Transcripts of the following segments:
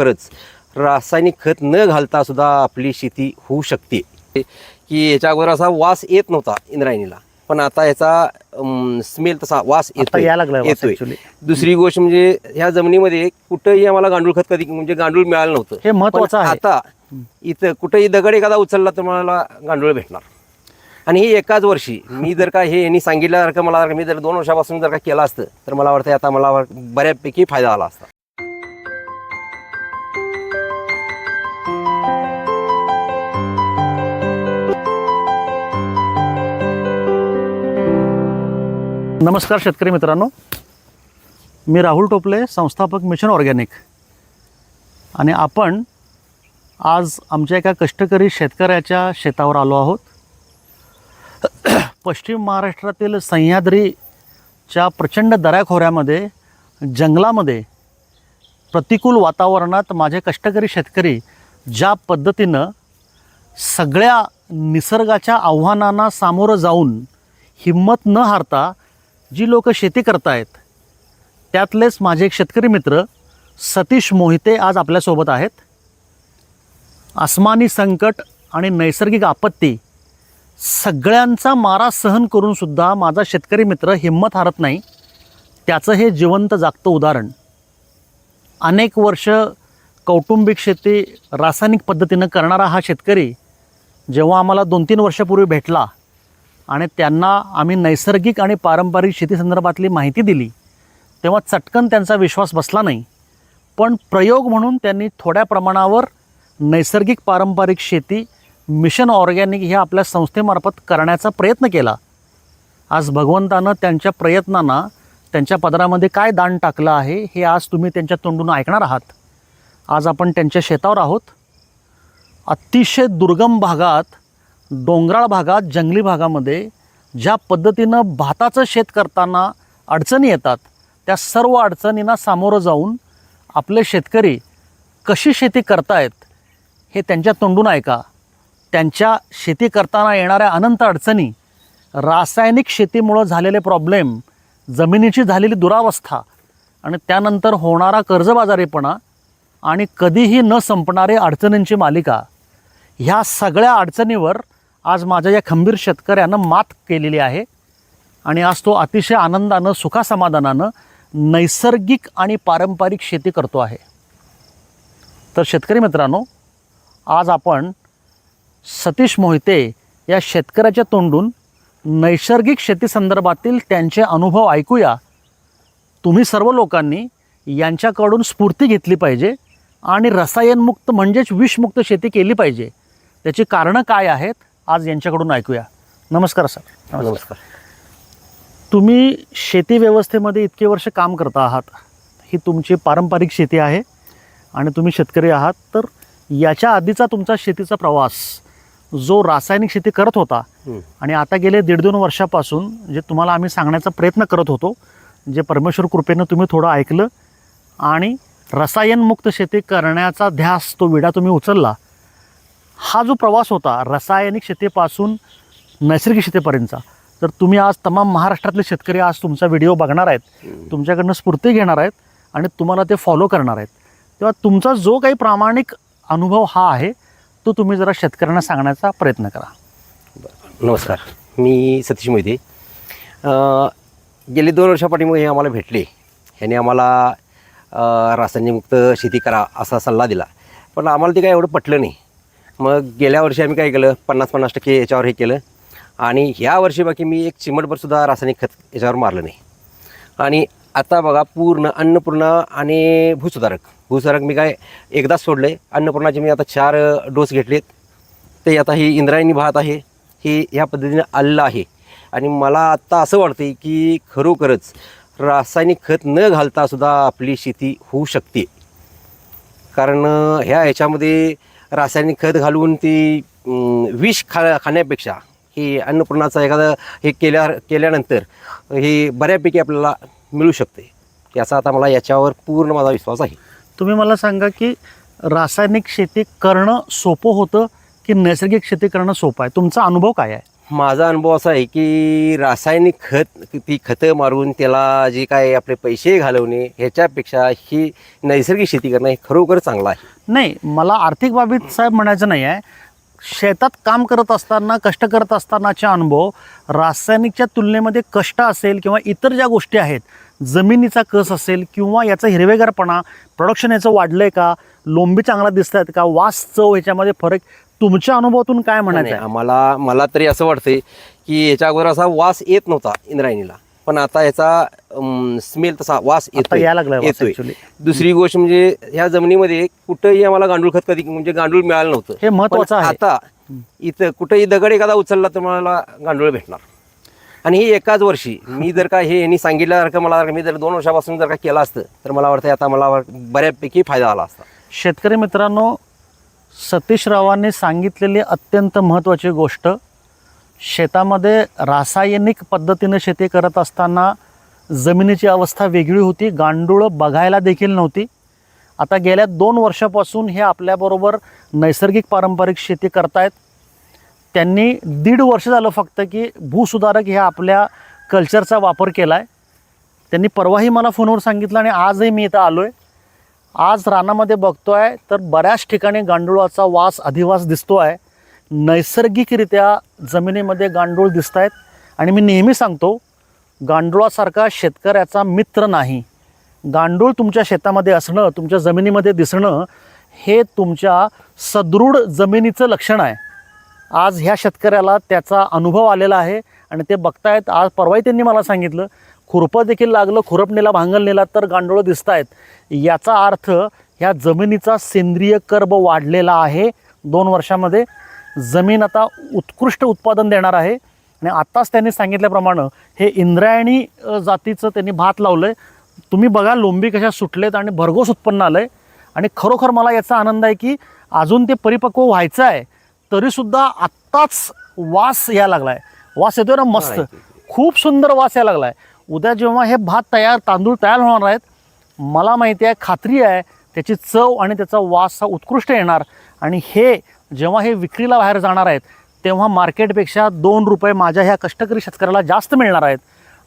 खरोखरच रासायनिक खत न घालता सुद्धा आपली शेती होऊ शकते. की याच्या अगोदर असा वास येत नव्हता इंद्रायणीला. पण आता याचा स्मेल तसा वास आता येतोय. दुसरी गोष्ट म्हणजे ह्या जमिनीमध्ये कुठंही आम्हाला गांडूळ खत कधी म्हणजे गांडूळ मिळालं नव्हतं. हे महत्वाचं. आता इथं कुठेही दगड एखादा उचलला तर मला गांडूळ भेटणार. आणि हे एकाच वर्षी मी जर का हे यांनी सांगितल्यासारखं मला मी जर दोन वर्षापासून जर का केलं असतं तर मला वाटतं आता मला बऱ्यापैकी फायदा आला असता. नमस्कार शेतकरी मित्रांनो. मी राहुल टोपले संस्थापक मिशन ऑर्गॅनिक. आणि आपण आज आमच्या एका कष्टकरी शेतकऱ्याच्या शेतावर आलो आहोत. पश्चिम महाराष्ट्रातील सह्याद्रीच्या प्रचंड दऱ्याखोऱ्यामध्ये जंगलामध्ये प्रतिकूल वातावरणात माझे कष्टकरी शेतकरी ज्या पद्धतीनं सगळ्या निसर्गाच्या आव्हानांना सामोरं जाऊन हिंमत न हारता जी लोक शेती करतायत त्यातलेच माझे एक शेतकरी मित्र सतीश मोहिते आज आपल्यासोबत आहेत. आसमानी संकट आणि नैसर्गिक आपत्ती सगळ्यांचा मारा सहन करूनसुद्धा माझा शेतकरी मित्र हिंमत हारत नाही. त्याचं हे जिवंत जागतं उदाहरण. अनेक वर्ष कौटुंबिक शेती रासायनिक पद्धतीनं करणारा हा शेतकरी जेव्हा आम्हाला दोन तीन वर्षापूर्वी भेटला आणि त्यांना आम्ही नैसर्गिक आणि पारंपरिक शेतीसंदर्भातली माहिती दिली तेव्हा चटकन त्यांचा विश्वास बसला नाही. पण प्रयोग म्हणून त्यांनी थोड्या प्रमाणावर नैसर्गिक पारंपरिक शेती मिशन ऑर्गॅनिक हे आपल्या संस्थेमार्फत करण्याचा प्रयत्न केला. आज भगवंतानं त्यांच्या प्रयत्नांना त्यांच्या पदरामध्ये काय दान टाकलं आहे हे आज तुम्ही त्यांच्या तोंडून ऐकणार आहात. आज आपण त्यांच्या शेतावर आहोत. अतिशय दुर्गम भागात डोंगराळ भागात जंगली भागामध्ये ज्या पद्धतीनं भाताचं शेत करताना अडचणी येतात त्या सर्व अडचणींना सामोरं जाऊन आपले शेतकरी कशी शेती करतायत हे त्यांच्या तोंडून ऐका. त्यांच्या शेती करताना येणाऱ्या अनंत अडचणी रासायनिक शेतीमुळं झालेले प्रॉब्लेम जमिनीची झालेली दुरावस्था आणि त्यानंतर होणारा कर्जबाजारीपणा आणि कधीही न संपणारे अडचणींची मालिका ह्या सगळ्या अडचणीवर आज माझ्या या खंबीर शेतकऱ्यानं मात केलेली आहे. आणि आज तो अतिशय आनंदानं सुखासमाधानानं नैसर्गिक आणि पारंपरिक शेती करतो आहे. तर शेतकरी मित्रांनो आज आपण सतीश मोहिते या शेतकऱ्याच्या तोंडून नैसर्गिक शेतीसंदर्भातील त्यांचे अनुभव ऐकूया. तुम्ही सर्व लोकांनी यांच्याकडून स्फूर्ती घेतली पाहिजे आणि रसायनमुक्त म्हणजेच विषमुक्त शेती केली पाहिजे. त्याची कारणं काय आहेत? आज यांच्याकडून ऐकूया. नमस्कार सर. नमस्कार. तुम्ही शेती व्यवस्थेमध्ये इतके वर्ष काम करता आहात. ही तुमची पारंपरिक शेती आहे आणि तुम्ही शेतकरी आहात. तर याच्या आधीचा तुमचा शेतीचा प्रवास जो रासायनिक शेती करत होता. आणि आता गेले दीड दोन वर्षापासून जे तुम्हाला आम्ही सांगण्याचा प्रयत्न करत होतो जे परमेश्वर कृपेनं तुम्ही थोडं ऐकलं आणि रसायनमुक्त शेती करण्याचा ध्यास तो विडा तुम्ही उचलला. हा जो प्रवास होता रासायनिक शेतीपासून नैसर्गिक शेतीपर्यंतचा तर तुम्ही आज तमाम महाराष्ट्रातले शेतकरी आज तुमचा व्हिडिओ बघणार आहेत तुमच्याकडनं स्फूर्ती घेणार आहेत आणि तुम्हाला ते फॉलो करणार आहेत. तेव्हा तुमचा जो काही प्रामाणिक अनुभव हा आहे तो तुम्ही जरा शेतकऱ्यांना सांगण्याचा प्रयत्न करा. नमस्कार. मी सतीश मोहिते. गेले दोन वर्षापाठीमुळे हे आम्हाला भेटले. ह्याने आम्हाला रासायनिकमुक्त शेती करा असा सल्ला दिला. पण आम्हाला ते काय एवढं पटलं नाही. मग गेल्या वर्षी आम्ही काय केलं? पन्नास पन्नास टक्के याच्यावर हे केलं. आणि ह्या वर्षी बाकी मी एक चिमटभरसुद्धा रासायनिक खत याच्यावर मारलं नाही. आणि आता बघा पूर्ण अन्नपूर्णा आणि भूसुधारक. भूसुधारक मी काय एकदाच सोडले अन्नपूर्णाचे मी आता चार डोस घेतलेत. ते आता ही इंद्रायणी भात आहे. हे ह्या पद्धतीने आलं आहे. आणि मला आत्ता असं वाटतं की खरोखरच रासायनिक खत न घालतासुद्धा आपली शेती होऊ शकते. कारण ह्या ह्याच्यामध्ये रासायनिक खत घालून ती विष खा खाण्यापेक्षा हे अन्नपूर्णाचं एखादं हे केल्या केल्यानंतर हे बऱ्यापैकी आपल्याला मिळू शकते. याचा आता मला याच्यावर पूर्ण माझा विश्वास आहे. तुम्ही मला सांगा की रासायनिक शेती करणं सोपं होतं की नैसर्गिक शेती करणं सोपं आहे? तुमचा अनुभव काय आहे? माझा अनुभव असा आहे की रासायनिक खत ती खतं मारून त्याला जे काय आपले पैसे घालवणे ह्याच्यापेक्षा ही नैसर्गिक शेती करणं हे खरोखर चांगलं आहे. नाही मला आर्थिक बाबीत साहेब म्हणायचं नाही आहे. शेतात काम करत असताना कष्ट करत असतानाचे अनुभव रासायनिकच्या तुलनेमध्ये कष्ट असेल किंवा इतर ज्या गोष्टी आहेत जमिनीचा कस असेल किंवा याचा हिरवेगारपणा प्रोडक्शन याचं वाढलं आहे का लोंबी चांगला दिसत आहेत का वास चव ह्याच्यामध्ये फरक तुमच्या अनुभवातून काय म्हणायचं आहे आम्हाला मला तरी असं वाटतंय की याच्या अगोदर असा वास येत नव्हता इंद्रायणीला. पण आता याचा स्मेल तसा वास आता येतोय यायला लागलाय वास येतोय. actually. दुसरी गोष्ट म्हणजे ह्या जमिनीमध्ये कुठंही आम्हाला गांडूळ खत कधी म्हणजे गांडूळ मिळालं नव्हतं. हे महत्वाचं पण आहे. आता इथं कुठेही दगड एखादा उचलला तर मला गांडूळ भेटणार. आणि ही एकाच वर्षी मी जर का हे यांनी सांगितल्यासारखं मला मी जर दोन वर्षापासून जर का केलं असतं तर मला वाटतं आता मला बऱ्यापैकी फायदा आला असता. शेतकरी मित्रांनो सतीश रावांनी सांगितलेली अत्यंत महत्त्वाची गोष्ट शेतामध्ये रासायनिक पद्धतीनं शेती करत असताना जमिनीची अवस्था वेगळी होती गांडूळं बघायला देखील नव्हती. आता गेल्या दोन वर्षापासून हे आपल्याबरोबर नैसर्गिक पारंपरिक शेती करतायत. त्यांनी दीड वर्ष झालं फक्त की भूसुधारक ह्या आपल्या कल्चरचा वापर केला आहे त्यांनी परवाही मला फोनवर सांगितलं आणि आजही मी इथं आलो आहे आज रानामध्ये बघतोय तर बऱ्याच ठिकाणी गांडुळाचा वास अधिवास दिसतो आहे नैसर्गिकरित्या जमिनीमध्ये गांडूळ दिसत आहेत आणि मी नेहमी सांगतो गांडुळासारखा शेतकऱ्याचा मित्र नाही. गांडूळ तुमच्या शेतामध्ये असणं तुमच्या जमिनीमध्ये दिसणं हे तुमच्या सदृढ जमिनीचं लक्षण आहे. आज ह्या शेतकऱ्याला त्याचा अनुभव आलेला आहे आणि ते बघतायत. आज परवाही त्यांनी मला सांगितलं खुरपं देखील लागलं खुरपणीला भांगल नेला तर गांडोळं दिसत आहेत याचा अर्थ ह्या जमिनीचा सेंद्रिय कर्ब वाढलेला आहे. दोन वर्षामध्ये जमीन आता उत्कृष्ट उत्पादन देणार आहे. आणि आत्ताच त्यांनी सांगितल्याप्रमाणे हे इंद्रायणी जातीचं त्यांनी भात लावलं आहे तुम्ही बघा लोंबी कशा सुटलेत आणि भरघोस उत्पन्न आलं आहे आणि खरोखर मला याचा आनंद आहे की अजून ते परिपक्व व्हायचं आहे तरीसुद्धा आत्ताच वास यायला लागला आहे वास येतोय ना मस्त. खूप सुंदर वास यायला लागला आहे उद्या जेव्हा हे भात तयार तांदूळ तयार होणार आहेत मला माहिती आहे खात्री आहे त्याची चव आणि त्याचा वास हा उत्कृष्ट येणार. आणि हे जेव्हा हे विक्रीला बाहेर जाणार आहेत तेव्हा मार्केटपेक्षा दोन रुपये माझ्या ह्या कष्टकरी शेतकऱ्याला जास्त मिळणार आहेत.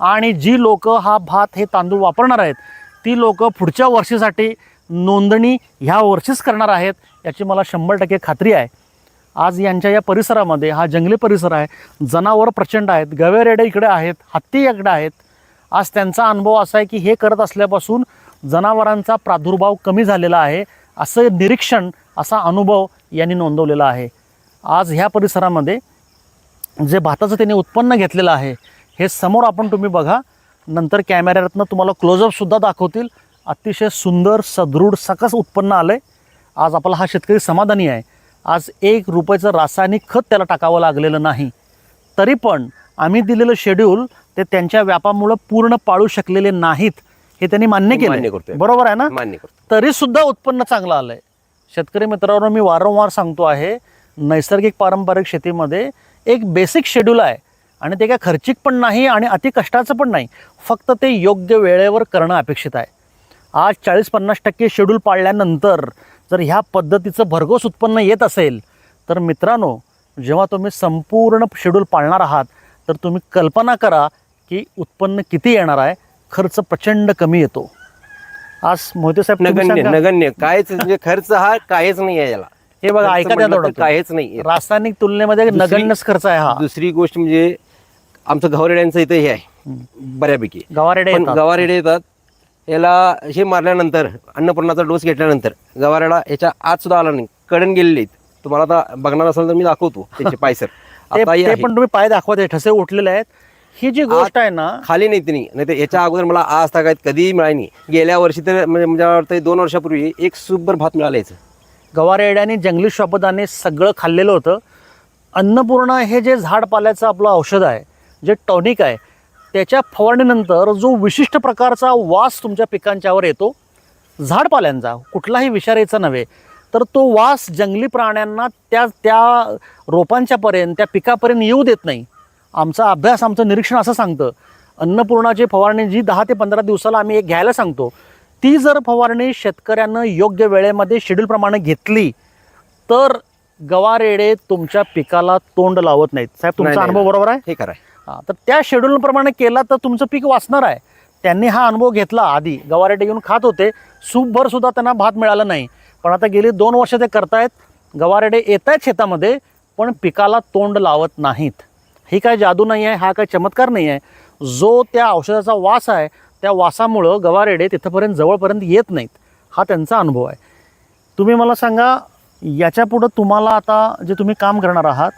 आणि जी लोक हा भात हे तांदूळ वापरणार आहेत ती लोक पुढच्या वर्षीसाठी नोंदणी ह्या वर्षीच करणार आहेत याची मला शंभर टक्के खात्री आहे. आज यांच्या या परिसरामध्ये हा जंगली परिसर आहे जनावर प्रचंड आहेत गवेरेडे इकडे आहेत हत्ती इकडे आहेत आज त्यांचा अनुभव असा आहे की हे करत असल्यापासून जनावरांचा प्रादुर्भाव कमी झालेला आहे. असं निरीक्षण असा अनुभव यांनी नोंदवलेला आहे. आज ह्या परिसरामध्ये जे भाताचं त्यांनी उत्पन्न घेतलेलं आहे हे समोर आपण तुम्ही बघा. नंतर कॅमेऱ्यातनं तुम्हाला क्लोजअपसुद्धा दाखवतील. अतिशय सुंदर सदृढ सकस उत्पन्न आलं आहे आज आपला हा शेतकरी समाधानी आहे. आज एक रुपयाचं रासायनिक खत त्याला टाकावं लागलेलं नाही. तरी पण आम्ही दिलेलं शेड्यूल ते त्यांच्या व्यापामुळं पूर्ण पाळू शकलेले नाहीत हे त्यांनी मान्य केलं. बरोबर आहे ना? मान्य करतो तरी सुद्धा उत्पन्न चांगलं आलंय. शेतकरी मित्रांनो मी वारंवार सांगतो आहे नैसर्गिक पारंपरिक शेतीमध्ये एक बेसिक शेड्यूल आहे आणि ते काय खर्चिक पण नाही आणि अति कष्टाचं पण नाही. फक्त ते योग्य वेळेवर करणं अपेक्षित आहे. आज चाळीस पन्नास टक्के शेड्यूल पाळल्यानंतर जर ह्या पद्धतीचं भरघोस उत्पन्न येत असेल तर मित्रांनो जेव्हा तुम्ही संपूर्ण शेड्यूल पाळणार आहात तर तुम्ही कल्पना करा की उत्पन्न किती येणार आहे? खर्च प्रचंड कमी येतो. आज मोहिते साहेब नगण्य. नगण्य. कायच म्हणजे खर्च हा कायच नाही आहे याला. हे बघा खर्च ऐका त्या. कायच नाही रासायनिक तुलनेमध्ये नगण्यच खर्च आहे हा. दुसरी गोष्ट म्हणजे आमचं गवारेड्यांचं इथं हे आहे. बऱ्यापैकी. गवारेडे येतात. गवारेडे येतात. याला हे मारल्यानंतर अन्नपूर्णाचा डोस घेतल्यानंतर गवारेडा याच्या आत सुद्धा आला नाही. कडन गेलेले आहेत. तुम्हाला आता बघणार असाल तर मी दाखवतो त्याचे पायसर. ते आता हे ते आहे. पण तुम्ही पाय दाखवते ठसे उठलेले आहेत. ही जी गोष्ट आहे ना खाली नाही तिने. नाही तर याच्या अगोदर मला आज तागायत कधीही मिळाली नाही. गेल्या वर्षी तर म्हणजे म्हणजे मला वाटतं दोन वर्षापूर्वी एक सुपर भात मिळालं याचं. गवारेड्याने जंगली श्वापदाने सगळं खाल्लेलं होतं. अन्नपूर्णा हे जे झाडपाल्याचं आपलं औषध आहे जे टॉनिक आहे त्याच्या फवारणीनंतर जो विशिष्ट प्रकारचा वास तुमच्या पिकांच्यावर येतो झाडपाल्यांचा कुठलाही विषारेचा नव्हे तर तो वास जंगली प्राण्यांना त्या त्या रोपांच्यापर्यंत त्या पिकापर्यंत येऊ देत नाही. आमचा अभ्यास आमचं निरीक्षण असं सांगतं. अन्नपूर्णाची फवारणी जी दहा ते पंधरा दिवसाला आम्ही एक घ्यायला सांगतो ती जर फवारणी शेतकऱ्यानं योग्य वेळेमध्ये शेड्यूलप्रमाणे घेतली तर गवारेडे तुमच्या पिकाला तोंड लावत नाहीत. साहेब तुमचा अनुभव. बरोबर आहे? हे करा हा, तर त्या शेड्यूलप्रमाणे केला तर तुमचं पीक वाचणार आहे. त्यांनी हा अनुभव घेतला आधी. गवारेटे घेऊन खात होते. सूपभर सुद्धा त्यांना भात मिळाला नाही. पण आता गेली दोन वर्ष ते करतायत. गवारेडे येत आहेत शेतामध्ये पण पिकाला तोंड लावत नाहीत. ही काय जादू नाही आहे हा काय चमत्कार नाही आहे. जो त्या औषधाचा वास आहे त्या वासामुळं गवारेडे तिथंपर्यंत जवळपर्यंत येत नाहीत. हा त्यांचा अनुभव आहे. तुम्ही मला सांगा याच्यापुढं तुम्हाला आता जे तुम्ही काम करणार आहात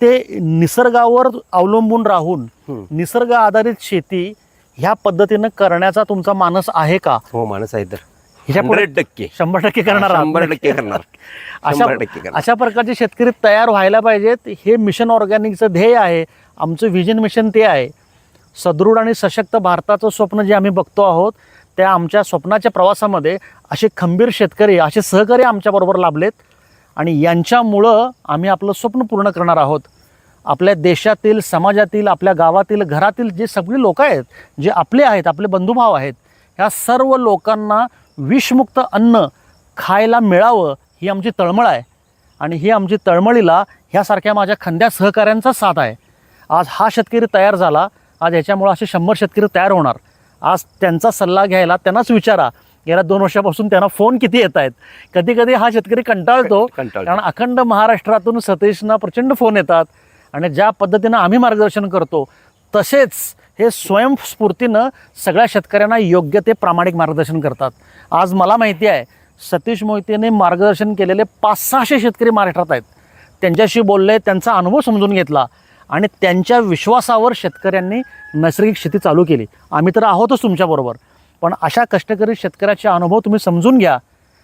ते निसर्गावर अवलंबून राहून. निसर्ग आधारित शेती ह्या पद्धतीनं करण्याचा तुमचा मानस आहे का? हो माणूस आहे तर. हंड्रेड टक्के. शंभर टक्के करणार? शंभर टक्के करणार. अशा अशा प्रकारचे शेतकरी तयार व्हायला पाहिजेत. हे मिशन ऑर्गॅनिकचं ध्येय आहे. आमचं व्हिजन मिशन ते आहे. सदृढ आणि सशक्त भारताचं स्वप्न जे आम्ही बघतो आहोत त्या आमच्या स्वप्नाच्या प्रवासामध्ये असे खंबीर शेतकरी असे सहकारी आमच्याबरोबर लाभलेत. आणि यांच्यामुळं आम्ही आपलं स्वप्न पूर्ण करणार आहोत. आपल्या देशातील समाजातील आपल्या गावातील घरातील जे सगळी लोक आहेत जे आपले आहेत आपले बंधुभाव आहेत ह्या सर्व लोकांना विषमुक्त अन्न खायला मिळावं ही आमची तळमळ आहे. आणि ही आमची तळमळीला ह्यासारख्या माझ्या खंद्या सहकाऱ्यांचा साथ आहे. आज हा शेतकरी तयार झाला आज याच्यामुळं असे शंभर शेतकरी तयार होणार. आज त्यांचा सल्ला घ्यायला त्यांनाच विचारा. गेल्या दोन वर्षापासून त्यांना फोन किती येत आहेत? कधी कधी हा शेतकरी कंटाळतो कंटाळतो. कारण अखंड महाराष्ट्रातून सतीशना प्रचंड फोन येतात. आणि ज्या पद्धतीनं आम्ही मार्गदर्शन करतो तसेच हे स्वयंस्फूर्तीनं सगळ्या शेतकऱ्यांना योग्य ते प्रामाणिक मार्गदर्शन करतात. आज मला माहिती आहे सतीश मोहितेने मार्गदर्शन केलेले पाच सहाशे शेतकरी महाराष्ट्रात आहेत. त्यांच्याशी बोलले त्यांचा अनुभव समजून घेतला आणि त्यांच्या विश्वासावर शेतकऱ्यांनी नैसर्गिक शेती चालू केली. आम्ही तर आहोतच तुमच्याबरोबर पण अशा कष्टकरी शेतकऱ्याचे अनुभव तुम्ही समजून घ्या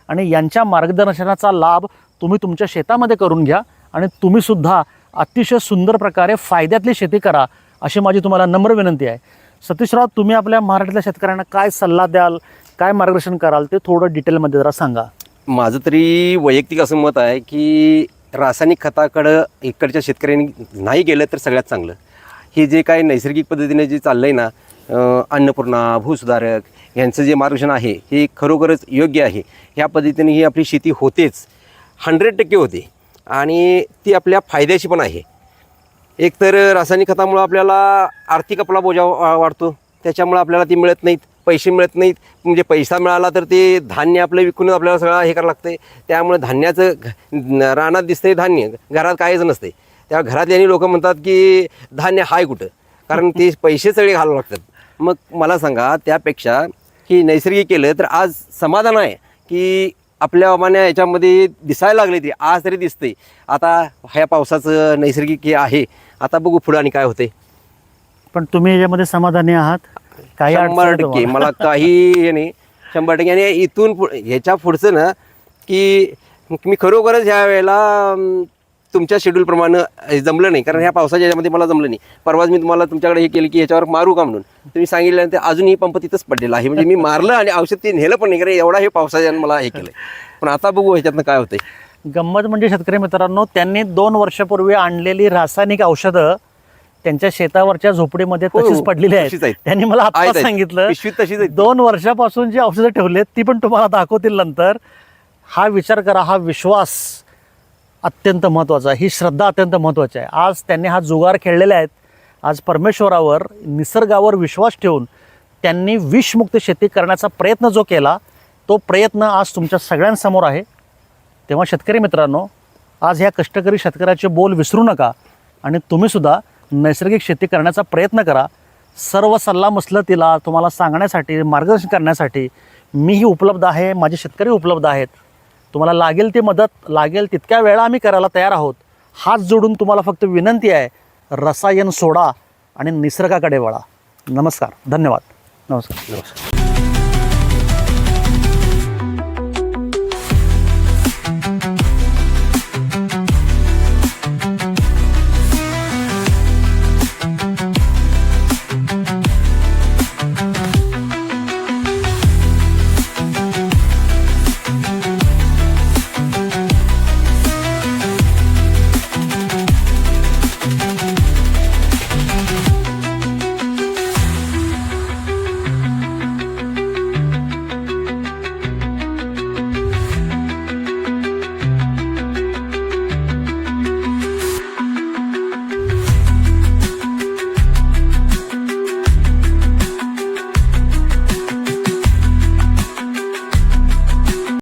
आणि यांच्या मार्गदर्शनाचा लाभ तुम्ही तुमच्या शेतामध्ये करून घ्या आणि तुम्हीसुद्धा अतिशय सुंदर प्रकारे फायद्यातली शेती करा. अशी माझी तुम्हाला नम्र विनंती आहे. सतीशराव तुम्ही आपल्या महाराष्ट्रातल्या शेतकऱ्यांना काय सल्ला द्याल काय मार्गदर्शन कराल ते थोडं डिटेलमध्ये जरा सांगा. माझं तरी वैयक्तिक असं मत आहे की रासायनिक खताकडं इकडच्या शेतकऱ्यांनी नाही गेलं तर सगळ्यात चांगलं. हे जे काय नैसर्गिक पद्धतीने जे चाललं आहे ना अन्नपूर्णा भूसुधारक यांचं जे मार्गदर्शन आहे हे खरोखरच योग्य आहे. ह्या पद्धतीने ही आपली शेती होतेच. हंड्रेड टक्के होते. आणि ती आपल्या फायद्याची पण आहे. एक तर रासायनिक खतामुळं आपल्याला आर्थिक आपला बोजा वाढतो. त्याच्यामुळं आपल्याला ती मिळत नाहीत पैसे मिळत नाहीत. म्हणजे पैसा मिळाला तर ते धान्य आपलं विकून आपल्याला सगळं हे करावं लागतं त्यामुळे धान्याचं घ- रानात दिसतंय धान्य घरात काहीच नसते त्या घरातल्यानी लोक म्हणतात की धान्य हाय कुठं? कारण ते पैसे सगळे घालावं लागतात. मग मला सांगा त्यापेक्षा की नैसर्गिक केलं तर आज समाधान आहे की आपल्या बाबाने याच्यामध्ये दिसायला लागले ते आज तरी दिसते आता ह्या पावसाचं नैसर्गिक हे आहे आता बघू पुढं आणि काय होते पण तुम्ही याच्यामध्ये समाधानी आहात? काही शंभर टक्के. तुम्हाला? मला काही हे नाही. शंभर टक्के. आणि इथून ह्याच्या पुढचं ना की मी खरोखरच ह्या वेळेला अं, तुमच्या शेड्यूलप्रमाणे जमलं नाही. कारण ह्या पावसाच्या याच्यामध्ये मला जमलं नाही. परवाच मी तुम्हाला तुमच्याकडे हे केलं की ह्याच्यावर मारू का म्हणून? तुम्ही सांगितल्यानंतर अजूनही पंप तिथंच पडलेला आहे. म्हणजे मी मारलं आणि औषध ते नेलं पण नाही कारण एवढा हे पावसाच्यानं मला हे केलं पण आता बघू ह्याच्यातनं काय होतंय. गंमत म्हणजे शेतकरी मित्रांनो त्यांनी दोन वर्षापूर्वी आणलेली रासायनिक औषधं त्यांच्या शेतावरच्या झोपडीमध्ये हो, तशीच पडलेली तशीच आहेत आहेत. त्यांनी मला आता. सांगितलं तशीच. दोन वर्षापासून जी औषधं ठेवलेत ती पण तुम्हाला दाखवतील नंतर हा विचार करा हा विश्वास अत्यंत महत्त्वाचा आहे ही श्रद्धा अत्यंत महत्त्वाची आहे आज त्यांनी हा जुगार खेळलेले आहेत आज परमेश्वरावर निसर्गावर विश्वास ठेवून त्यांनी विषमुक्त शेती करण्याचा प्रयत्न जो केला तो प्रयत्न आज तुमच्या सगळ्यांसमोर आहे तेव्हा शेतकरी मित्रांनो आज ह्या कष्टकरी शेतकऱ्याचे बोल विसरू नका आणि तुम्हीसुद्धा नैसर्गिक शेती करण्याचा प्रयत्न करा. सर्व सल्ला मसलतीला तुम्हाला सांगण्यासाठी मार्गदर्शन करण्यासाठी मीही उपलब्ध आहे माझे शेतकरी उपलब्ध आहेत. तुम्हाला लागेल ती मदत लागेल तितक्या वेळा आम्ही करायला तयार आहोत. हात जोडून तुम्हाला फक्त विनंती आहे रसायन सोडा आणि निसर्गाकडे वळा. नमस्कार धन्यवाद. नमस्कार. नमस्कार.